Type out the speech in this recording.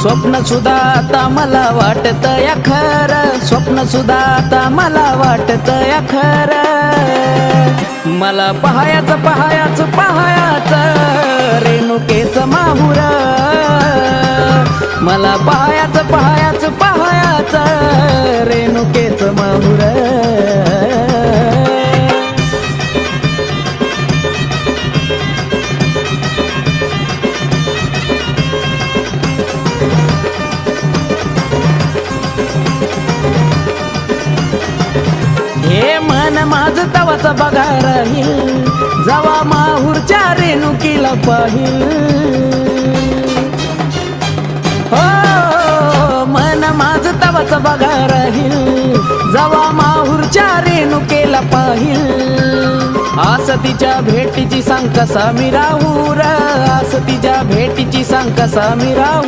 स्वप्न सुद्धा आता मला वाटत या खर. स्वप्न सुद्धा आता मला वाटत या खर. मला पहायाच पहायाच पहायाच. रेणुकेच माहुर. मला पहायाच पहा हे मन माझ तवाच बघा राहील. जवा माहूरच्या रेणुकीला पाहिल. हो मन माझ तवाच बघा राहील. जवा माहूरच्या रेणुकेला पाहिल. आस तिच्या भेटीची सांग कसा मी राहू र आस तिच्या भेटीची सांग कसा मी राहू.